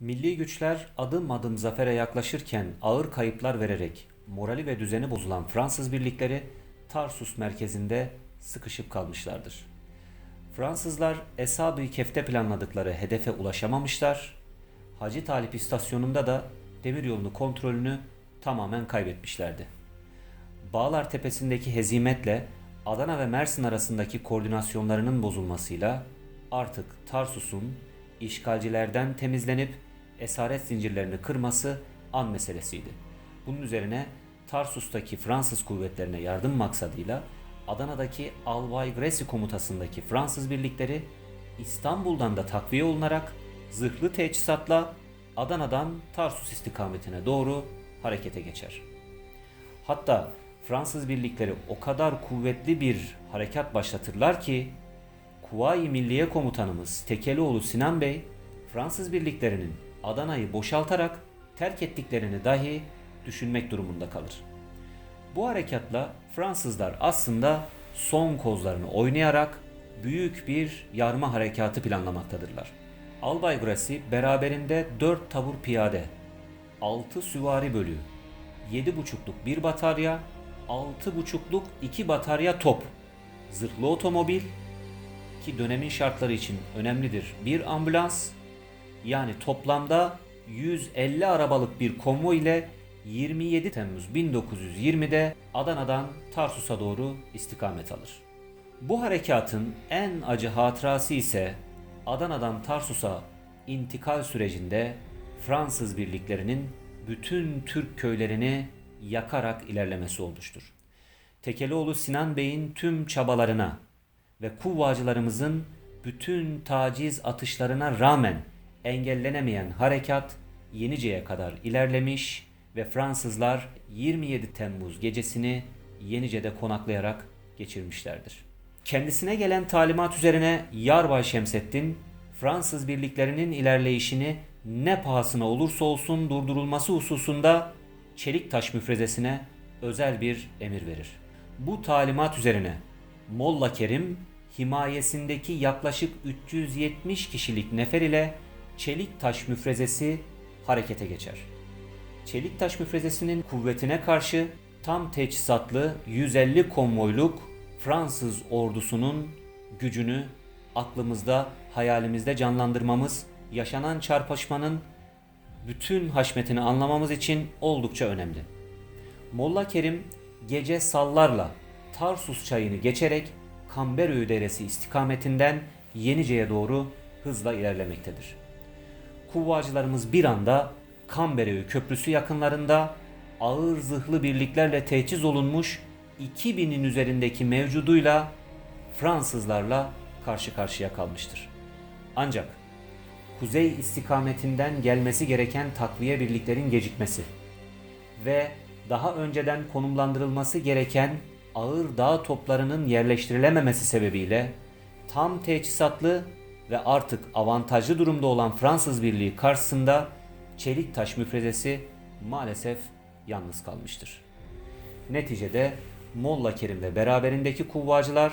Milli güçler adım adım zafere yaklaşırken ağır kayıplar vererek morali ve düzeni bozulan Fransız birlikleri Tarsus merkezinde sıkışıp kalmışlardır. Fransızlar Eshab-ı Kef'te planladıkları hedefe ulaşamamışlar. Hacı Talip istasyonunda da demiryolunu kontrolünü tamamen kaybetmişlerdi. Bağlar Tepesi'ndeki hezimetle Adana ve Mersin arasındaki koordinasyonlarının bozulmasıyla artık Tarsus'un işgalcilerden temizlenip esaret zincirlerini kırması an meselesiydi. Bunun üzerine Tarsus'taki Fransız kuvvetlerine yardım maksadıyla Adana'daki Albay Greci komutasındaki Fransız birlikleri İstanbul'dan da takviye olunarak zırhlı teçhizatla Adana'dan Tarsus istikametine doğru harekete geçer. Hatta Fransız birlikleri o kadar kuvvetli bir harekat başlatırlar ki Kuvayi Milliye Komutanımız Tekelioğlu Sinan Bey Fransız birliklerinin Adana'yı boşaltarak terk ettiklerini dahi düşünmek durumunda kalır. Bu harekatla Fransızlar aslında son kozlarını oynayarak büyük bir yarma harekatı planlamaktadırlar. Albay Grassi beraberinde 4 tabur piyade, 6 süvari bölüğü, 7,5'luk bir batarya, 6,5'luk 2 batarya top, zırhlı otomobil ki dönemin şartları için önemlidir bir ambulans yani toplamda 150 arabalık bir konvoy ile 27 Temmuz 1920'de Adana'dan Tarsus'a doğru istikamet alır. Bu harekatın en acı hatırası ise Adana'dan Tarsus'a intikal sürecinde Fransız birliklerinin bütün Türk köylerini yakarak ilerlemesi olmuştur. Tekelioğlu Sinan Bey'in tüm çabalarına ve kuvvacılarımızın bütün taciz atışlarına rağmen engellenemeyen harekat Yenice'ye kadar ilerlemiş ve Fransızlar 27 Temmuz gecesini Yenice'de konaklayarak geçirmişlerdir. Kendisine gelen talimat üzerine Yarbay Şemseddin Fransız birliklerinin ilerleyişini ne pahasına olursa olsun durdurulması hususunda Çeliktaş müfrezesine özel bir emir verir. Bu talimat üzerine Molla Kerim himayesindeki yaklaşık 370 kişilik nefer ile Çeliktaş müfrezesi harekete geçer. Çeliktaş müfrezesinin kuvvetine karşı tam teçhizatlı 150 konvoyluk Fransız ordusunun gücünü aklımızda, hayalimizde canlandırmamız, yaşanan çarpışmanın bütün haşmetini anlamamız için oldukça önemli. Molla Kerim gece sallarla Tarsus çayını geçerek Kamberöğü Deresi istikametinden Yenice'ye doğru hızla ilerlemektedir. Kuvvacılarımız bir anda Kamberöğü Köprüsü yakınlarında ağır zırhlı birliklerle teçhiz olunmuş 2000'in üzerindeki mevcuduyla Fransızlarla karşı karşıya kalmıştır. Ancak kuzey istikametinden gelmesi gereken takviye birliklerin gecikmesi ve daha önceden konumlandırılması gereken ağır dağ toplarının yerleştirilememesi sebebiyle tam teçhizatlı ve artık avantajlı durumda olan Fransız birliği karşısında Çeliktaş müfrezesi maalesef yalnız kalmıştır. Neticede Molla Kerim ve beraberindeki kuvvacılar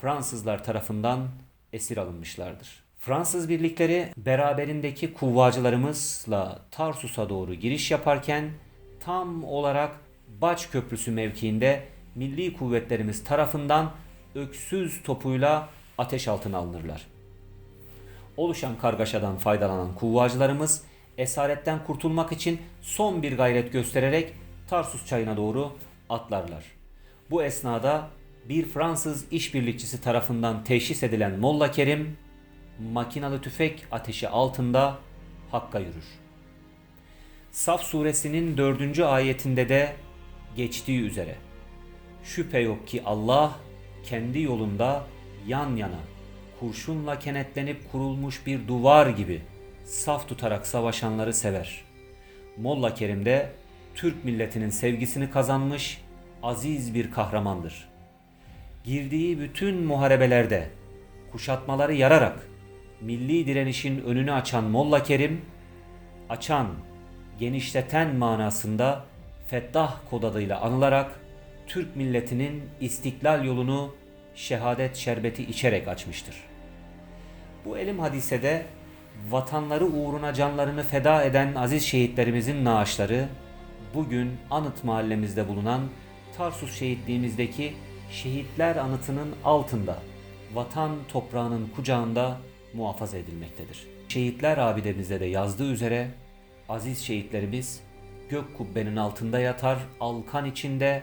Fransızlar tarafından esir alınmışlardır. Fransız birlikleri beraberindeki kuvvacılarımızla Tarsus'a doğru giriş yaparken tam olarak Baç Köprüsü mevkiinde milli kuvvetlerimiz tarafından öksüz topuyla ateş altına alınırlar. Oluşan kargaşadan faydalanan kuvvacılarımız esaretten kurtulmak için son bir gayret göstererek Tarsus çayına doğru atlarlar. Bu esnada bir Fransız işbirlikçisi tarafından teşhis edilen Molla Kerim makinalı tüfek ateşi altında Hakk'a yürür. Saf suresinin dördüncü ayetinde de geçtiği üzere şüphe yok ki Allah kendi yolunda yan yana kurşunla kenetlenip kurulmuş bir duvar gibi saf tutarak savaşanları sever. Molla Kerim de Türk milletinin sevgisini kazanmış aziz bir kahramandır. Girdiği bütün muharebelerde kuşatmaları yararak milli direnişin önünü açan Molla Kerim, açan, genişleten manasında Fettah kod adıyla anılarak Türk milletinin istiklal yolunu şehadet şerbeti içerek açmıştır. Bu elim hadisede Vatanları uğruna canlarını feda eden aziz şehitlerimizin naaşları bugün Anıt mahallemizde bulunan Tarsus şehitliğimizdeki şehitler anıtının altında vatan toprağının kucağında muhafaza edilmektedir. Şehitler abidemizde de yazdığı üzere aziz şehitlerimiz gök kubbenin altında yatar alkan içinde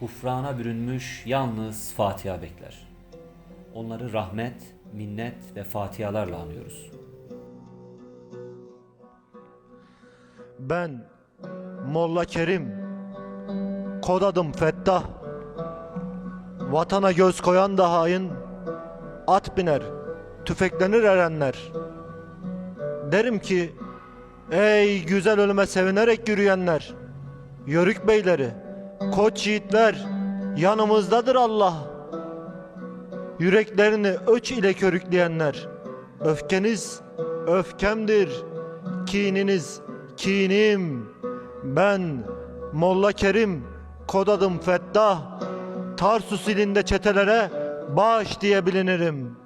gufrana bürünmüş yalnız Fatiha bekler. Onları rahmet, minnet ve fatihalarla anıyoruz. Ben Molla Kerim Kod adım Fettah. Vatana göz koyan da hain At biner Tüfeklenir erenler. Derim ki Ey güzel ölüme sevinerek yürüyenler Yörük beyleri Koç yiğitler Yanımızdadır Allah Yüreklerini öç ile körükleyenler Öfkeniz öfkemdir Kininiz kinim. Ben Molla Kerim Kod adım Fettah Tarsus ilinde çetelere Bağış diye bilinirim